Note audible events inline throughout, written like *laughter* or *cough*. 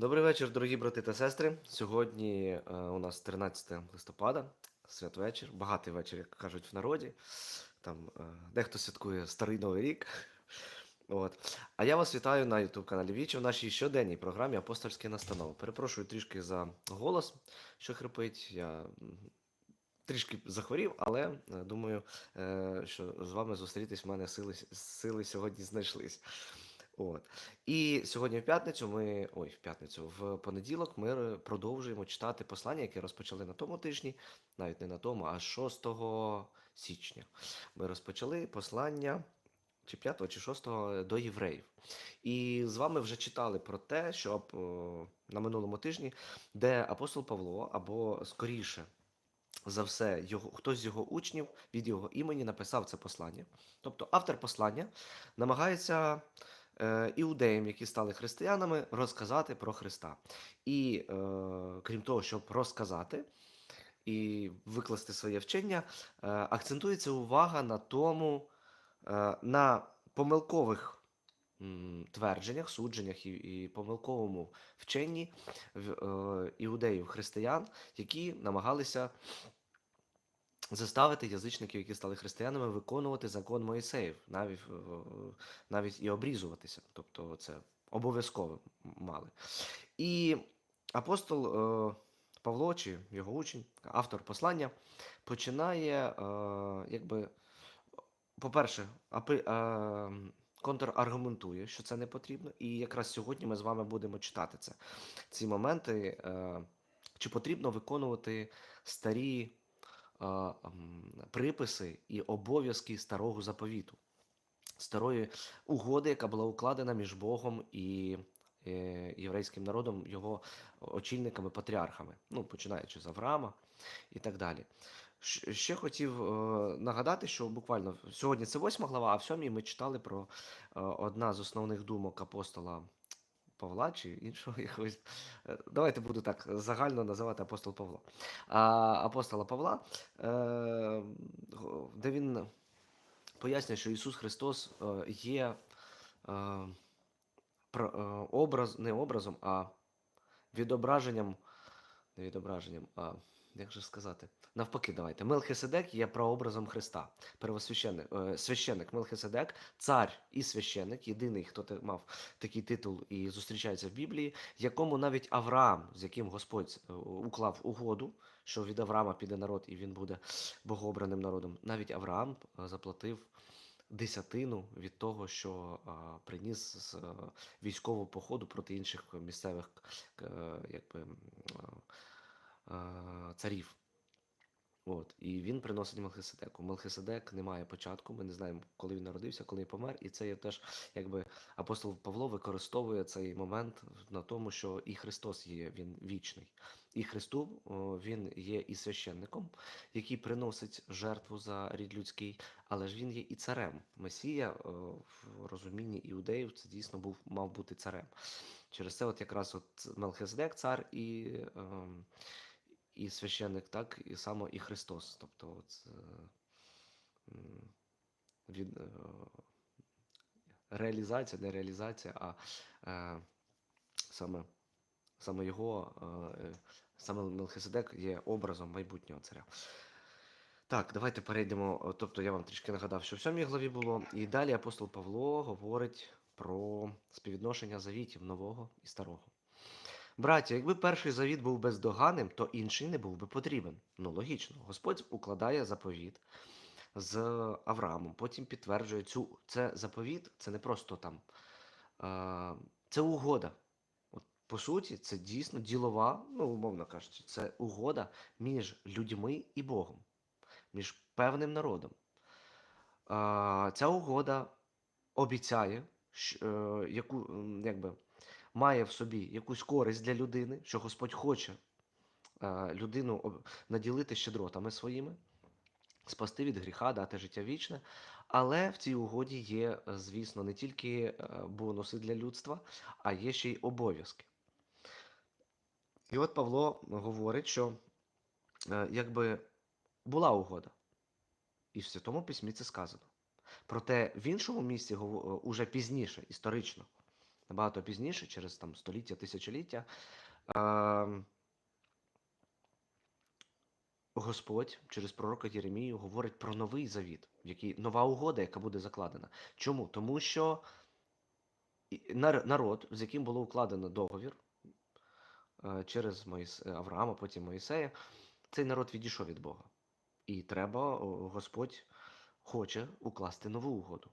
Добрий вечір, дорогі брати та сестри. Сьогодні е, у нас 13 листопада, святвечір, багатий вечір, як кажуть в народі. Там е, дехто святкує Старий Новий рік. От. А я вас вітаю на YouTube каналі Вічі в нашій щоденній програмі Апостольські настанови. Перепрошую трішки за голос, що хрипить. Я трішки захворів, але е, думаю, е, що з вами зустрітись в мене сили, сили сьогодні знайшлись. От. І сьогодні в п'ятницю ми. Ой, в п'ятницю, в понеділок ми продовжуємо читати послання, яке розпочали на тому тижні, навіть не на тому, а 6 січня. Ми розпочали послання чи 5 чи 6 до євреїв. І з вами вже читали про те, що на минулому тижні, де апостол Павло, або скоріше за все, його, хтось з його учнів від його імені написав це послання. Тобто автор послання намагається е, іудеям, які стали християнами, розказати про Христа. І е, крім того, щоб розказати і викласти своє вчення, е, акцентується увага на тому, е, на помилкових твердженнях, судженнях і, помилковому вченні е, іудеїв християн, які намагалися заставити язичників, які стали християнами, виконувати закон Моїсеїв, навіть, е, навіть і обрізуватися. Тобто це обов'язково мали. І апостол е, Павло, чи його учень, автор послання, починає, е, якби, по-перше, е, контраргументує, що це не потрібно. І якраз сьогодні ми з вами будемо читати це. Ці моменти, е, чи потрібно виконувати старі е, приписи і обов'язки старого заповіту, старої угоди, яка була укладена між Богом і е, єврейським народом, його очільниками, патріархами, ну починаючи з Авраама і так далі. Ще хотів е, нагадати, що буквально сьогодні це восьма глава, а в сьомій ми читали про е, одна з основних думок апостола Павла чи іншого *laughs* якогось. Е, Давайте буду так загально називати апостол Павло. А, апостола Павла, е, де він пояснює, що Ісус Христос е, є образ, не образом, а відображенням, не відображенням, а як же сказати? Навпаки, давайте. Мелхиседек є прообразом Христа. Первосвященник, е, священник Мелхиседек, цар і священник, єдиний, хто мав такий титул і зустрічається в Біблії, якому навіть Авраам, з яким Господь е, уклав угоду, що від Авраама піде народ і він буде богообраним народом. Навіть Авраам е, заплатив десятину від того, що приніс з військового походу проти інших місцевих якби, царів. От, і він приносить Мелхиседеку. Мелхиседек не має початку, ми не знаємо, коли він народився, коли помер. І це є теж, якби апостол Павло використовує цей момент на тому, що і Христос є, він вічний. І Христу він є і священником, який приносить жертву за рід людський, але ж він є і царем. Месія в розумінні іудеїв це дійсно був мав бути царем. Через це, от якраз от Мелхиседек, цар і. ем, і священник, так, і само і Христос. Тобто от, е, від, е, реалізація, не реалізація, а е, саме, саме його, саме Мелхиседек є образом майбутнього царя. Так, давайте перейдемо. Тобто я вам трішки нагадав, що в сьомій главі було. І далі апостол Павло говорить про співвідношення завітів нового і старого. Браття, якби перший завіт був бездоганним, то інший не був би потрібен. Ну, логічно. Господь укладає заповіт з Авраамом, потім підтверджує цю це заповіт, це не просто там. Е, це угода. От, по суті, це дійсно ділова, ну, умовно кажучи, це угода між людьми і Богом, між певним народом. Е, ця угода обіцяє, щ- е, яку, якби, має в собі якусь користь для людини, що Господь хоче е, людину наділити щедротами своїми, спасти від гріха, дати життя вічне. Але в цій угоді є, е, звісно, не тільки е, бонуси для людства, а є ще й обов'язки. І от Павло говорить, що якби була угода, і в Святому Письмі це сказано. Проте в іншому місці, уже пізніше, історично, набагато пізніше, через там століття, тисячоліття, е, Господь через пророка Єремію говорить про новий завіт, який нова угода, яка буде закладена. Чому? Тому що народ, з яким було укладено договір е, через Моїс... Авраама, потім Моїсея, цей народ відійшов від Бога. І треба, Господь хоче укласти нову угоду.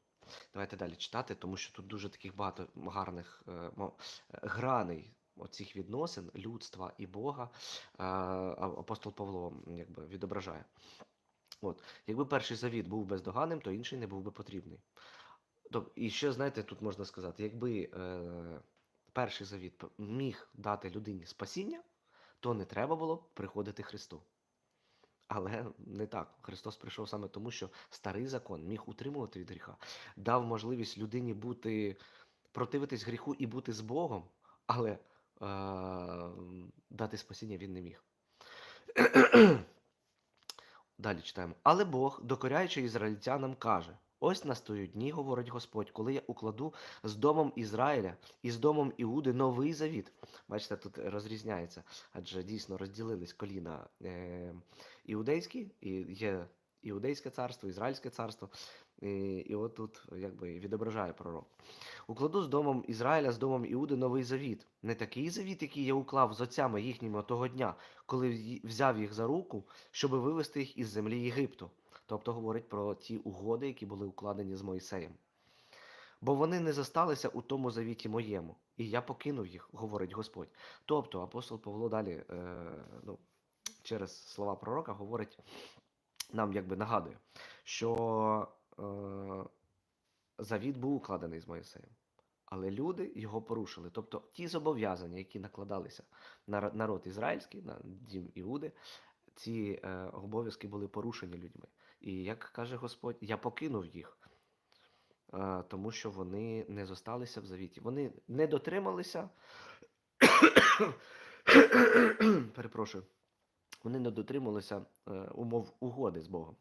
Давайте далі читати, тому що тут дуже таких багато гарних е, е, граней оцих відносин людства і Бога е, апостол Павло якби відображає. От, якби перший завіт був бездоганним, то інший не був би потрібний. Тоб- І ще, знаєте, тут можна сказати, якби е, перший завіт міг дати людині спасіння, то не треба було приходити Христу. Але не так. Христос прийшов саме тому, що старий закон міг утримувати від гріха, дав можливість людині бути, противитись гріху і бути з Богом, але е, дати спасіння він не міг. *clears throat* Далі читаємо. Але Бог, докоряючи ізраїльтянам, каже: Ось настають дні, говорить Господь, коли я укладу з домом Ізраїля і з домом Іуди новий завіт. Бачите, тут розрізняється, адже дійсно розділились коліна е, іудейські, і є Іудейське царство, Ізраїльське царство. І, і от тут якби відображає пророк. Укладу з домом Ізраїля, з домом Іуди новий завіт. Не такий завіт, який я уклав з отцями їхніми того дня, коли взяв їх за руку, щоб вивести їх із землі Єгипту. Тобто говорить про ті угоди, які були укладені з Моїсеєм. Бо вони не засталися у тому завіті моєму, і я покинув їх, говорить Господь. Тобто апостол Павло далі, е, ну, через слова пророка, говорить нам, якби нагадує, що е, завіт був укладений з Моїсеєм. Але люди його порушили. Тобто ті зобов'язання, які накладалися на народ ізраїльський, на дім Іуди, ці е, обов'язки були порушені людьми. І як каже Господь, я покинув їх, тому що вони не зосталися в завіті. Вони не дотрималися. *coughs* Перепрошую. Вони не дотрималися е, умов угоди з Богом.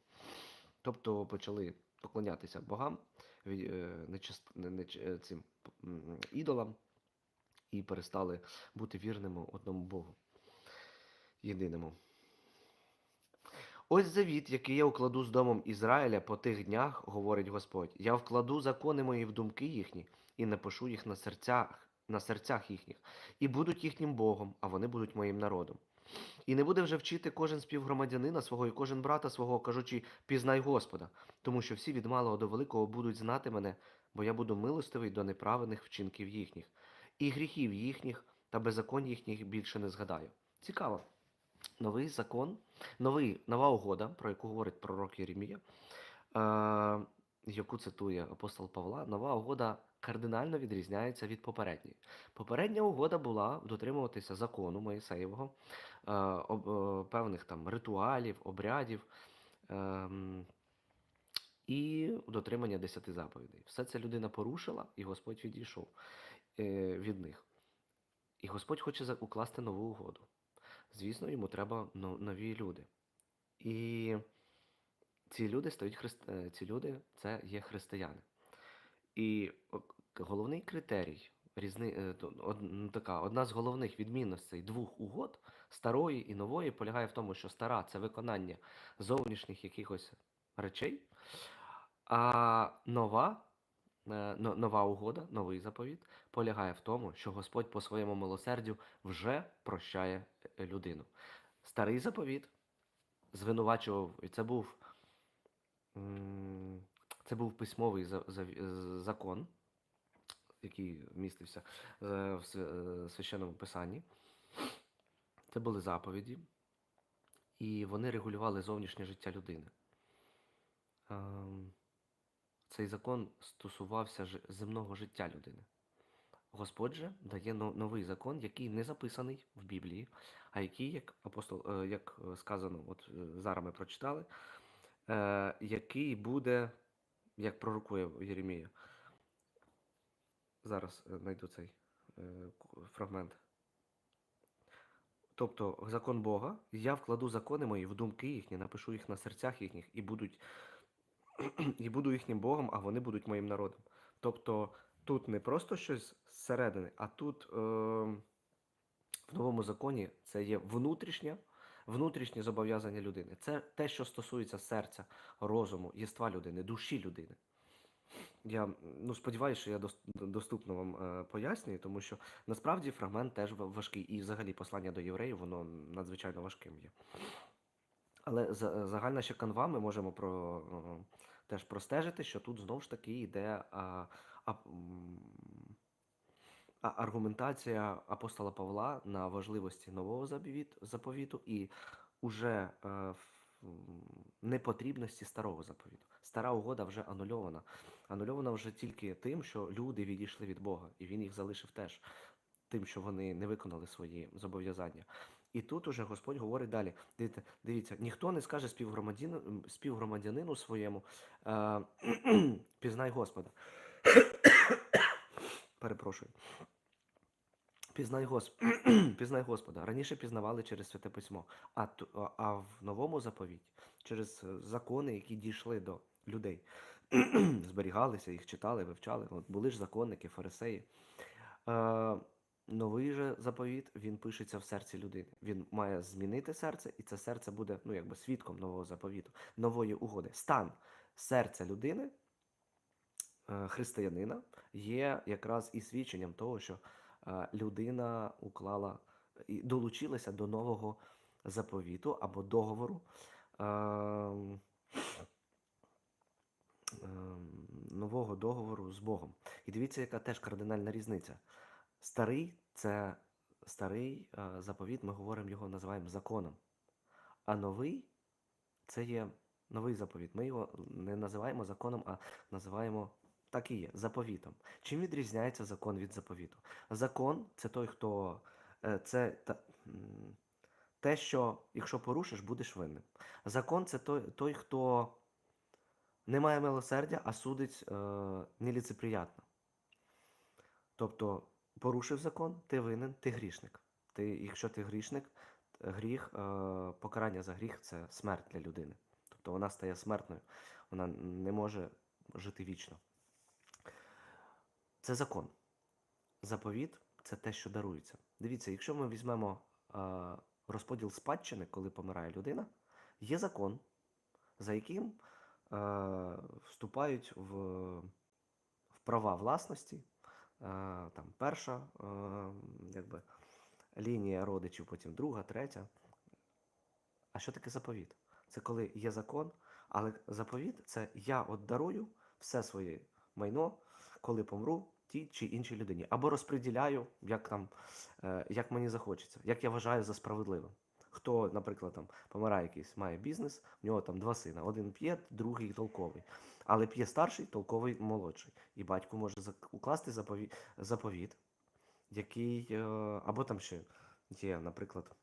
Тобто почали поклонятися богам, е, е, цим ідолам, і перестали бути вірними одному Богу, єдиному. Ось завіт, який я укладу з домом Ізраїля по тих днях, говорить Господь. Я вкладу закони мої в думки їхні і напишу їх на серцях, на серцях їхніх, і будуть їхнім Богом, а вони будуть моїм народом. І не буде вже вчити кожен співгромадянина свого і кожен брата свого, кажучи, пізнай Господа, тому що всі від малого до великого будуть знати мене, бо я буду милостивий до неправедних вчинків їхніх, і гріхів їхніх та беззаконь їхніх більше не згадаю. Цікаво. Новий закон, новий, нова угода, про яку говорить пророк Єремія, е, яку цитує апостол Павла, нова угода кардинально відрізняється від попередньої. Попередня угода була дотримуватися закону Моїсеєвого, е, е, певних там ритуалів, обрядів ем, і дотримання десяти заповідей. Все це людина порушила, і Господь відійшов е, від них. І Господь хоче укласти нову угоду. Звісно, йому треба нові люди. І ці люди стають христ... е, ці люди це є християни. І головний критерій, різни... е, м, така, одна з головних відмінностей двох угод, старої і нової, полягає в тому, що стара це виконання зовнішніх якихось речей, а нова, но- нова угода, новий заповіт, полягає в тому, що Господь по своєму милосердю вже прощає е, людину. Старий заповіт звинувачував, і це був, це був письмовий закон, який містився е, в е, священному писанні. Це були заповіді, і вони регулювали зовнішнє життя людини. Цей закон стосувався ж- земного життя людини. Господь же дає новий закон, який не записаний в Біблії, а який, як апостол, е, як е, сказано, от е, зараз ми прочитали, який буде, як пророкує Єремія. Зараз знайду цей фрагмент. Тобто закон Бога, я вкладу закони мої в думки їхні, напишу їх на серцях їхніх і будуть *clears throat* і буду їхнім Богом, а вони будуть моїм народом. Тобто тут не просто щось зсередини, а тут е, в новому законі це є внутрішнє, внутрішнє зобов'язання людини. Це те, що стосується серця, розуму, єства людини, душі людини. Я ну, сподіваюся, що я доступно вам е, пояснюю, тому що насправді фрагмент теж важкий. І взагалі послання до євреїв, воно надзвичайно важким є. Але за- загальна ще канва ми можемо про, е, теж простежити, що тут знову ж таки йде а, а, а, аргументація апостола Павла на важливості нового заповіту і уже е, в- непотрібності старого заповіту. Стара угода вже анульована. Анульована вже тільки тим, що люди відійшли від Бога, і він їх залишив теж тим, що вони не виконали свої зобов'язання. І тут уже Господь говорить далі. Дивіться, дивіться ніхто не скаже співгромадянину, співгромадянину своєму е, *clears throat* пізнай Господа. *coughs* Перепрошую. Пізнай, Гос... *clears throat* пізнай Господа. Раніше пізнавали через Святе Письмо, а, а- а в новому заповіті через е, закони, які дійшли до людей. *clears throat* Зберігалися, їх читали, вивчали. От були ж законники, фарисеї. Е, новий же заповіт він пишеться в серці людини. Він має змінити серце, і це серце буде ну, якби свідком нового заповіту, нової угоди. Стан серця людини, е, християнина, є якраз і свідченням того, що е, людина уклала і долучилася до нового заповіту або договору. ем, ем, Нового договору з Богом. І дивіться, яка теж кардинальна різниця. Старий це старий заповіт, ми говоримо його, називаємо законом. А новий це є новий заповіт. Ми його не називаємо законом, а називаємо так і є заповітом. Чим відрізняється закон від заповіту? Закон це той, хто е, це та, те, що якщо порушиш, будеш винним. Закон це той, той хто не має милосердя, а судить е, неліцеприятно. Тобто порушив закон, ти винен, ти грішник. Ти, якщо ти грішник, гріх, е, покарання за гріх це смерть для людини. Тобто вона стає смертною, вона не може жити вічно. Це закон. Заповіт це те, що дарується. Дивіться, якщо ми візьмемо е, розподіл спадщини, коли помирає людина, є закон, за яким е, вступають в, в права власності. Е, там перша е, якби, лінія родичів, потім друга, третя. А що таке заповіт? Це коли є закон, але заповіт це я от дарую все своє майно, коли помру тій чи іншій людині. Або розподіляю, як е, як мені захочеться, як я вважаю за справедливим. Хто, наприклад, там помирає якийсь, має бізнес, в нього там два сина. Один п'є, другий толковий. Але п'є старший, толковий молодший. І батько може укласти заповіт, заповіт який, е, або там ще є, наприклад,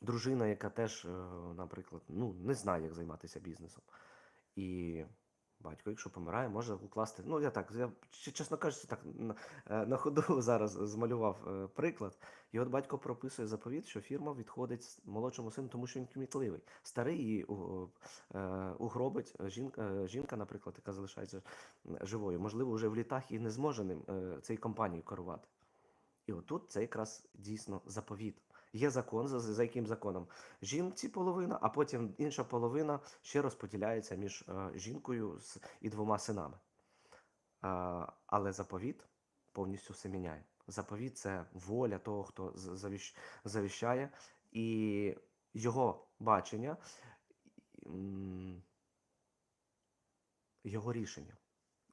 дружина, яка теж, е, наприклад, ну, не знає, як займатися бізнесом. І батько, якщо помирає, може укласти. Ну, я так, я, чесно кажучи, так на, е, на ходу *laughs* зараз змалював е, приклад. І от батько прописує заповіт, що фірма відходить молодшому сину, тому що він кмітливий. Старий її у- е, угробить жінка, жінка, наприклад, яка залишається живою. Можливо, вже в літах і не зможе ним цією компанією керувати. І отут це якраз дійсно заповіт. Є закон, за, за яким законом жінці половина, а потім інша половина ще розподіляється між е, жінкою і двома синами. А, але заповіт повністю все міняє. Заповіт це воля того, хто завіщ, завіщає, і його бачення, його рішення.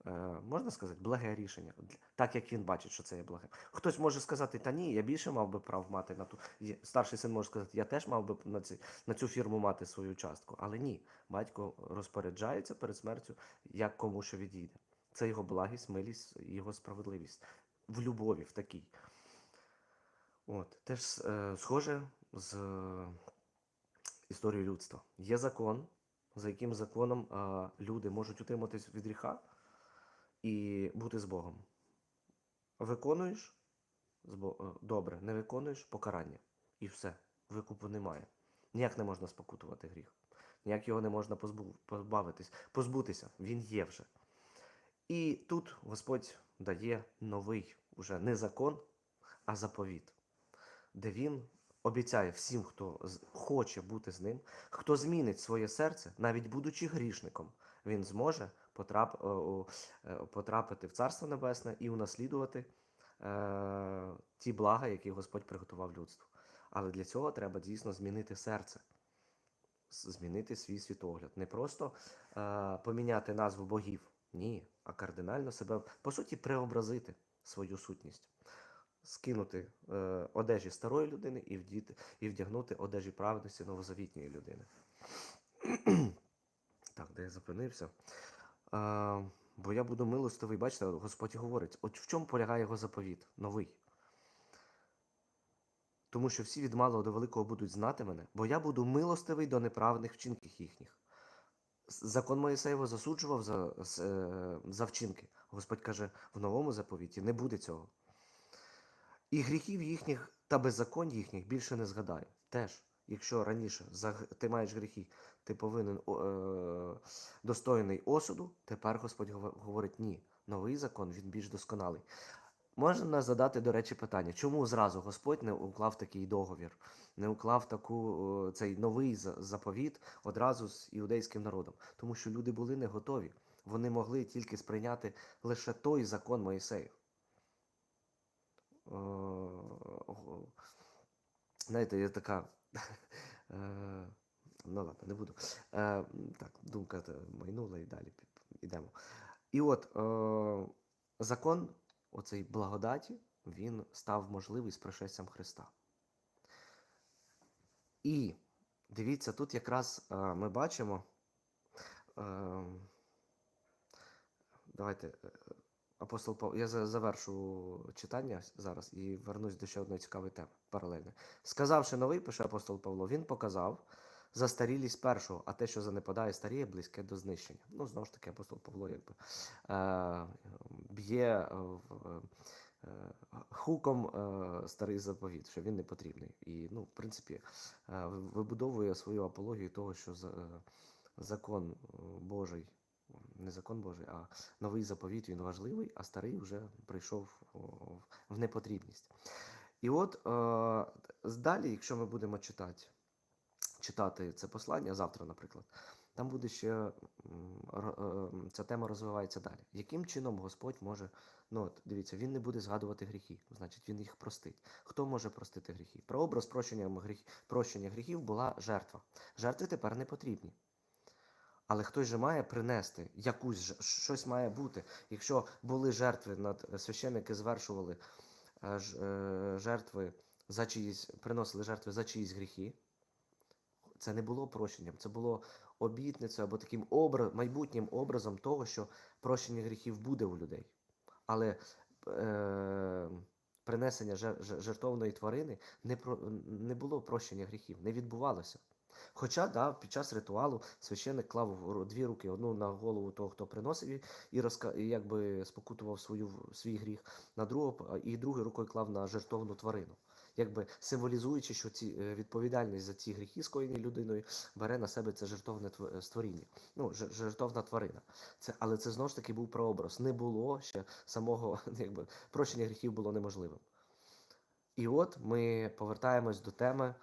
Е, можна сказати, благе рішення, так як він бачить, що це є благе. Хтось може сказати, та ні, я більше мав би прав мати на ту. Старший син може сказати, я теж мав би на, ці, на цю фірму мати свою частку. Але ні, батько розпоряджається перед смертю, як кому що відійде. Це його благість, милість, його справедливість в любові, в такій. От, теж е, схоже з е, історією людства. Є закон, за яким законом е, люди можуть утриматись від гріха і бути з Богом. Виконуєш е, добре, не виконуєш покарання. І все. Викупу немає. Ніяк не можна спокутувати гріх. Ніяк його не можна позбавитись, позбутися. Він є вже. І тут Господь дає новий уже не закон, а заповіт, де він обіцяє всім, хто хоче бути з ним, хто змінить своє серце, навіть будучи грішником, він зможе е, е, потрапити в Царство Небесне і унаслідувати е, ті блага, які Господь приготував людству. Але для цього треба дійсно змінити серце, змінити свій світогляд. Не просто поміняти назву богів, ні, а кардинально себе, по суті, преобразити свою сутність. Скинути е, одежі старої людини і, вдіти, і вдягнути одежі праведності новозавітньої людини. *clears throat* так, де я зупинився? Е, бо я буду милостивий, бачите, Господь говорить, от в чому полягає його заповіт, новий. Тому що всі від малого до великого будуть знати мене, бо я буду милостивий до неправних вчинків їхніх. Закон Моїсеєво засуджував за, е, за вчинки. Господь каже, в новому заповіті не буде цього. І гріхів їхніх та беззаконь їхніх більше не згадаю. Теж, якщо раніше ти маєш гріхи, ти повинен е, достойний осуду, тепер Господь говорить ні. Новий закон він більш досконалий. Можна задати, до речі, питання, чому зразу Господь не уклав такий договір, не уклав таку, цей новий заповіт одразу з іудейським народом? Тому що люди були не готові. Вони могли тільки сприйняти лише той закон Моїсеїв. Е, Знаєте, є така. *laughs* Ну ладно, не буду. Е, Так, думка майнула і далі йдемо. І от е, закон оцей благодаті, він став можливий з пришестям Христа. І дивіться, тут якраз е, ми бачимо. Е, давайте, е, апостол Павло, я завершу читання зараз і вернусь до ще одної цікавої теми паралельно. Сказавши новий, пише апостол Павло, він показав застарілість першого, а те, що занепадає, старіє, близьке до знищення. Ну, знову ж таки, апостол Павло якби е, б'є е, е, хуком е, старий заповіт, що він не потрібний. І, ну, в принципі, е, вибудовує свою апологію того, що за- закон Божий, не закон Божий, а новий заповіт він важливий, а старий вже прийшов в непотрібність. І от далі, якщо ми будемо читати, читати це послання завтра, наприклад, там буде ще е, ця тема розвивається далі. Яким чином Господь може, ну от дивіться, він не буде згадувати гріхи, значить він їх простить. Хто може простити гріхи? Прообраз прощення гріх, прощення гріхів була жертва. Жертви тепер не потрібні. Але хтось же має принести якусь щось має бути. Якщо були жертви, над священники звершували е, е, жертви за чиїсь, приносили жертви за чиїсь гріхи. Це не було прощенням, це було обітницею або таким образ, майбутнім образом того, що прощення гріхів буде у людей. Але е, принесення жер- жер- жертовної тварини не, про, не було прощення гріхів, не відбувалося. Хоча да, під час ритуалу священник клав дві руки, одну на голову того, хто приносив і, розка, і якби спокутував свою, свій гріх, на другу, і другою рукою клав на жертовну тварину. Якби символізуючи, що ці е, відповідальність за ці гріхи, скоєні людиною, бере на себе це жертовне е, створіння, ну жер- жертовна тварина. Це, але це знову ж таки був прообраз. Не було ще самого, *laughs* якби прощення гріхів було неможливим. І от ми повертаємось до теми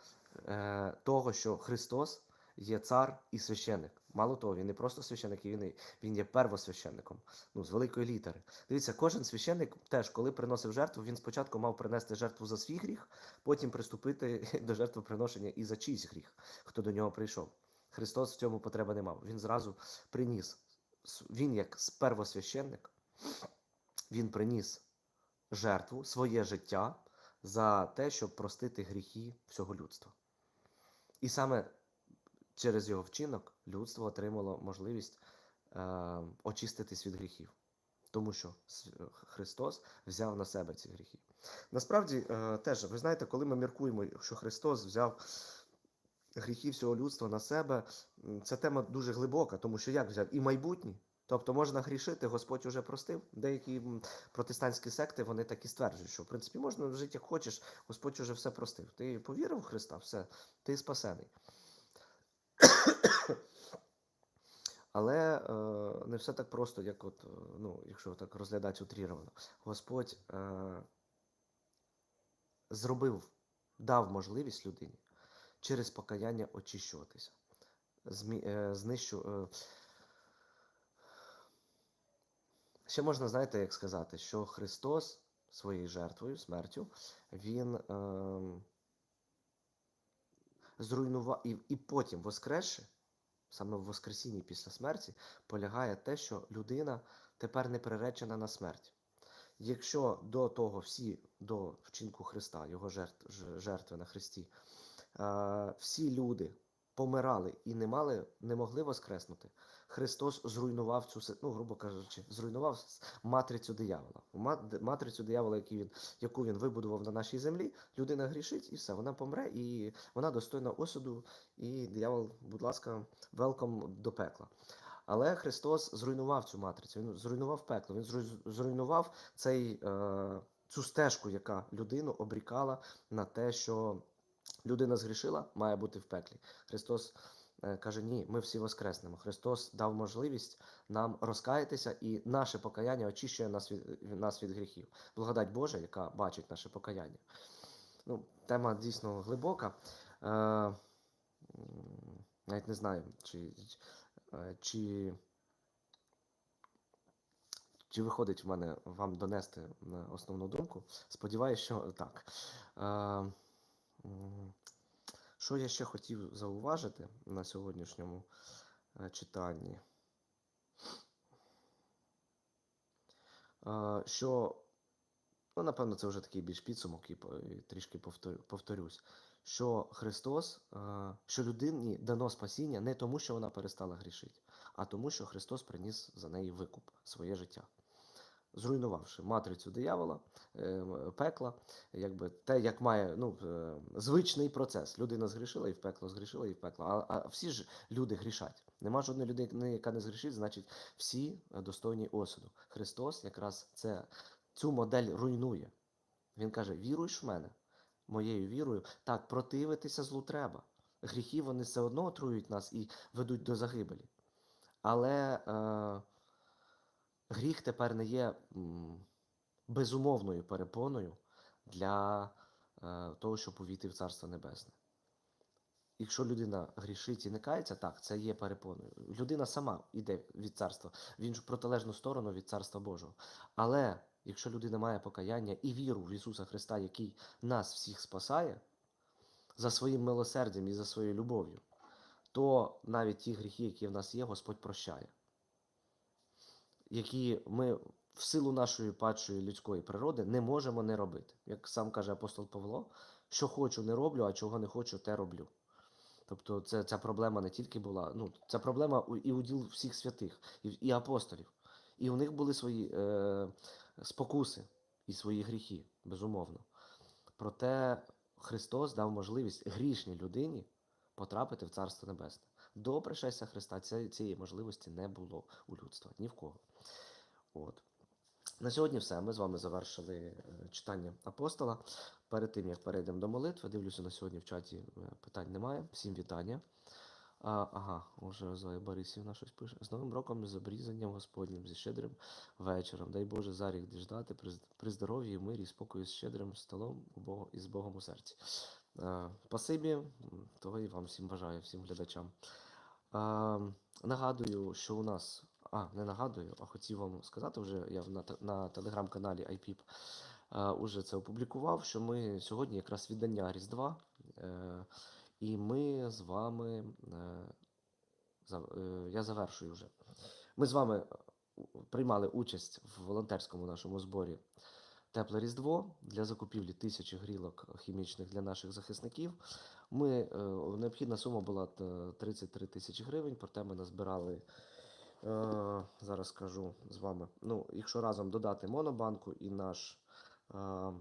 е, того, що Христос є цар і священник. Мало того, він не просто священник, він, і- він є первосвященником, ну, з великої літери. Дивіться, кожен священник теж, коли приносив жертву, він спочатку мав принести жертву за свій гріх, потім приступити *laughs* до жертвоприношення і за чийсь гріх, хто до нього прийшов. Христос в цьому потреби не мав. Він зразу приніс. Він як первосвященник, він приніс жертву, своє життя за те, щоб простити гріхи всього людства. І саме через його вчинок людство отримало можливість е, очиститись від гріхів. Тому що Христос взяв на себе ці гріхи. Насправді, е, теж, ви знаєте, коли ми міркуємо, що Христос взяв гріхи всього людства на себе, ця тема дуже глибока, тому що як взяв? І майбутні. Тобто можна грішити, Господь уже простив. Деякі протестантські секти вони так і стверджують, що в принципі можна жити як хочеш, Господь уже все простив. Ти повірив в Христа, все, ти спасений. Але е, не все так просто, як от, е, ну, якщо так розглядати утріровано. Господь е, зробив, дав можливість людині через покаяння очищуватися. Змі, е, знищу, е, ще можна, знаєте, як сказати, що Христос своєю жертвою, смертю, Він е, зруйнував і, і потім воскресши, саме в Воскресінні після смерті, полягає те, що людина тепер не приречена на смерть. Якщо до того всі до вчинку Христа, Його жертв, жертви на Христі, е, всі люди помирали і не мали, не могли воскреснути, Христос зруйнував цю ну, грубо кажучи, зруйнував матрицю диявола. Матрицю диявола, яку він, яку він вибудував на нашій землі, людина грішить і все, вона помре, і вона достойна осуду, і диявол, будь ласка, велком до пекла. Але Христос зруйнував цю матрицю, він зруйнував пекло, він зруйнував цей, е, цю стежку, яка людину обрікала на те, що людина згрішила, має бути в пеклі. Христос каже: ні, ми всі воскреснемо. Христос дав можливість нам розкаятися, і наше покаяння очищує нас від, нас від гріхів. Благодать Божа, яка бачить наше покаяння. Ну, тема дійсно глибока. Е, навіть не знаю, чи, е, чи, чи виходить в мене вам донести основну думку. Сподіваюся, що так. Е, що я ще хотів зауважити на сьогоднішньому е, читанні? Е, Що, ну, напевно, це вже такий більш підсумок і трішки повторюсь, що Христос, е, що людині дано спасіння не тому, що вона перестала грішити, а тому, що Христос приніс за неї викуп, своє життя. Зруйнувавши матрицю диявола, е, пекла, якби те, як має ну, е, звичний процес. Людина згрішила і в пекло, згрішила і в пекло. А, а всі ж люди грішать. Нема жодної людини, яка не згрішить, значить всі е, достойні осуду. Христос якраз це, цю модель руйнує. Він каже: віруєш в мене, моєю вірою, так, противитися злу треба. Гріхи вони все одно отруюють нас і ведуть до загибелі. Але гріх тепер не є безумовною перепоною для е, того, щоб увійти в Царство Небесне. Якщо людина грішить і не кається, так, це є перепоною. Людина сама йде від царства в іншу протилежну сторону від Царства Божого. Але якщо людина має покаяння і віру в Ісуса Христа, який нас всіх спасає за своїм милосердям і за своєю любов'ю, то навіть ті гріхи, які в нас є, Господь прощає які ми в силу нашої падшої людської природи не можемо не робити. Як сам каже апостол Павло, що хочу, не роблю, а чого не хочу, те роблю. Тобто це, ця проблема не тільки була, ну, ця проблема і уділ всіх святих, і, і апостолів. І у них були свої е, спокуси і свої гріхи, безумовно. Проте Христос дав можливість грішній людині потрапити в Царство Небесне. До пришестя Христа цієї можливості не було у людства ні в кого. От. На сьогодні все. Ми з вами завершили е, читання апостола. Перед тим, як перейдемо до молитви, дивлюся на сьогодні в чаті е, питань немає. Всім вітання. А, ага, уже Зоя Борисівна щось пише. З Новим роком, з обрізанням Господнім, зі щедрим вечором. Дай Боже за рік діждати при, здоров'ї, мирі, спокою з щедрим столом і з Богом у серці. Е, Спасибі, того і вам всім бажаю, всім глядачам. А, нагадую, що у нас. А, не нагадую, а хотів вам сказати вже, я на, на телеграм-каналі iPip а, уже це опублікував, що ми сьогодні якраз віддання Різдва, е, і ми з вами. Е, е, я завершую вже. Ми з вами е, приймали участь в волонтерському нашому зборі Тепле Різдво для закупівлі тисячі грілок хімічних для наших захисників. Ми, е, необхідна сума була е, 33 тисячі гривень, проте ми назбирали, е, зараз скажу з вами. Ну, якщо разом додати Монобанку і наш е,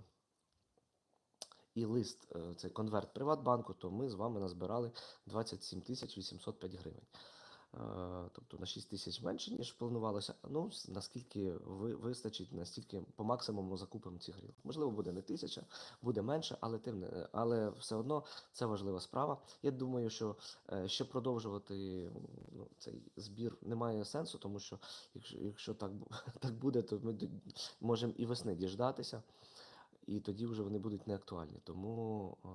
і лист, е, цей конверт Приватбанку, то ми з вами назбирали 27 тисяч 805 гривень. Тобто на 6 тисяч менше, ніж планувалося. Ну, наскільки ви, вистачить, настільки по максимуму закупимо ці грілки. Можливо, буде не тисяча, буде менше, але тим не але все одно це важлива справа. Я думаю, що е, ще продовжувати ну, цей збір немає сенсу, тому що якщо, якщо так, *laughs* так буде, то ми можемо і весни діждатися. І тоді вже вони будуть неактуальні. Тому е,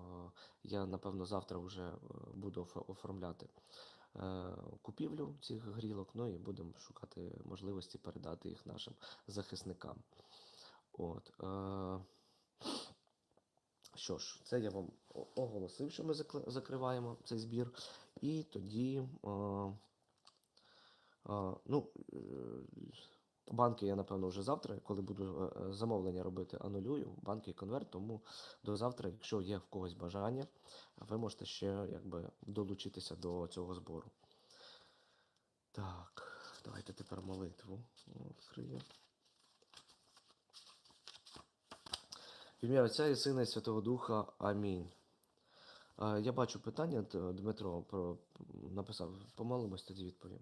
я напевно завтра вже е, буду оформляти е, купівлю цих грілок, ну і будемо шукати можливості передати їх нашим захисникам. От. Е, що ж, це я вам оголосив, що ми закриваємо цей збір. І тоді. Е, е, ну, е, банки я, напевно, вже завтра, коли буду е, е, замовлення робити, анулюю банки і конверт. Тому до завтра, якщо є в когось бажання, ви можете ще якби долучитися до цього збору. Так, давайте тепер молитву відкрию. В ім'я Отця і Сина і Святого Духа. Амінь. Е, Я бачу питання, Дмитро написав. Помолимось, тоді відповім.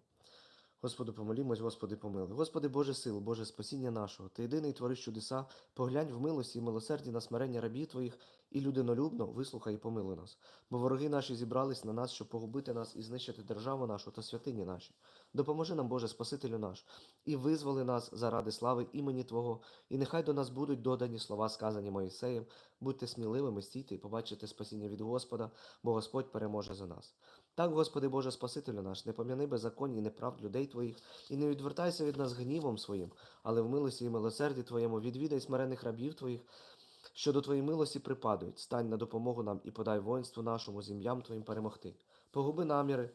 Господи, помолімось, Господи, помилуй. Господи, Боже сил, Боже спасіння нашого, Ти єдиний твориш чудеса, поглянь в милості і милосерді на смирення рабів Твоїх і людинолюбно вислухай і помилуй нас. Бо вороги наші зібрались на нас, щоб погубити нас і знищити державу нашу та святині наші. Допоможи нам, Боже, Спасителю наш, і визволи нас заради слави імені Твого, і нехай до нас будуть додані слова, сказані Моїсеєм. Будьте сміливими, стійте і побачите спасіння від Господа, бо Господь переможе за нас. Так, Господи Боже Спасителю наш, не пом'яни беззаконні і неправд людей Твоїх, і не відвертайся від нас гнівом своїм, але в милості і милосерді Твоєму відвідай смирених рабів Твоїх, що до Твоєї милості припадують. Стань на допомогу нам і подай воїнству нашому з ім'ям Твоїм перемогти. Погуби наміри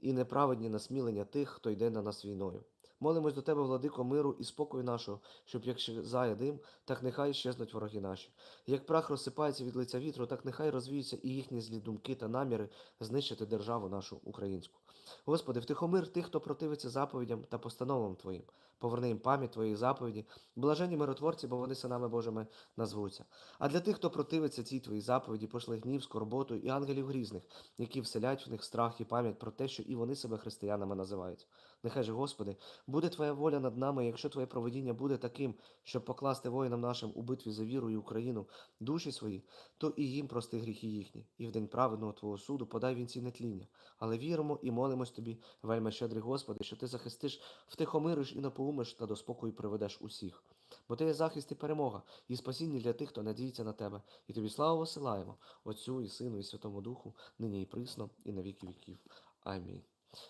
і неправедні насмілення тих, хто йде на нас війною. Молимось до Тебе, владико, миру і спокою нашого, щоб як щезає дим, так нехай щезнуть вороги наші. Як прах розсипається від лиця вітру, так нехай розвіються і їхні злі думки та наміри знищити державу нашу українську. Господи, втихомир тих, хто противиться заповідям та постановам Твоїм. Поверни їм пам'ять Твоєї заповіді, блажені миротворці, бо вони синами Божими назвуться. А для тих, хто противиться цій Твоїй заповіді, пошли гнів, скорботу і ангелів грізних, які вселять в них страх і пам'ять про те, що і вони себе християнами називають. Нехай же, Господи, буде Твоя воля над нами, якщо Твоє проведіння буде таким, щоб покласти воїнам нашим у битві за віру і Україну душі свої, то і їм прости гріхи їхні, і в день праведного Твого суду подай вінці нетління. Але віримо і молимось Тобі, вельми щедрий Господи, що Ти захистиш, втихомириш і напоумиш та до спокою приведеш усіх. Бо Ти є захист і перемога, і спасіння для тих, хто надіється на Тебе. І Тобі славу посилаємо, Отцю і Сину, і Святому Духу, нині і присно, і на віки віків. Амінь.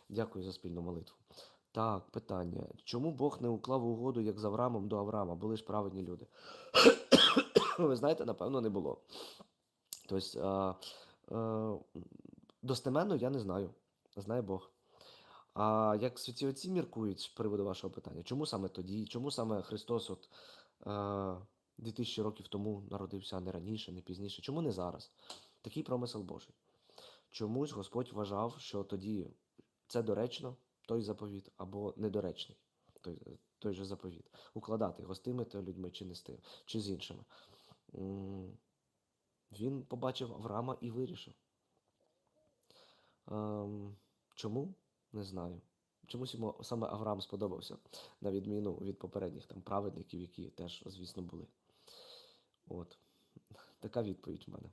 Дякую за спільну молитву. Так, питання. Чому Бог не уклав угоду, як з Авраамом до Авраама? Були ж праведні люди. *coughs* Ви знаєте, напевно, не було. Тобто, а, а, достеменно я не знаю. Знає Бог. А як святі отці міркують з приводу вашого питання? Чому саме тоді? Чому саме Христос от е, 2000 років тому народився, не раніше, не пізніше? Чому не зараз? Такий промисел Божий. Чомусь Господь вважав, що тоді це доречно, той заповіт, або недоречний, той, той же заповіт. Укладати його з тими то людьми чи не з тим, чи з іншими. Він побачив Авраама і вирішив. Ем, чому? Не знаю. Чомусь йому саме Авраам сподобався, на відміну від попередніх там праведників, які теж, звісно, були. От. Така відповідь в мене.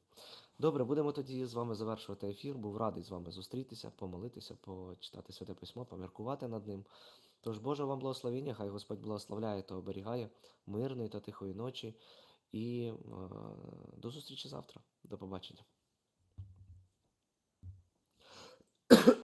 Добре, будемо тоді з вами завершувати ефір. Був радий з вами зустрітися, помолитися, почитати святе письмо, поміркувати над ним. Тож, Боже вам благословення, хай Господь благословляє та оберігає мирної та тихої ночі. І е, до зустрічі завтра. До побачення.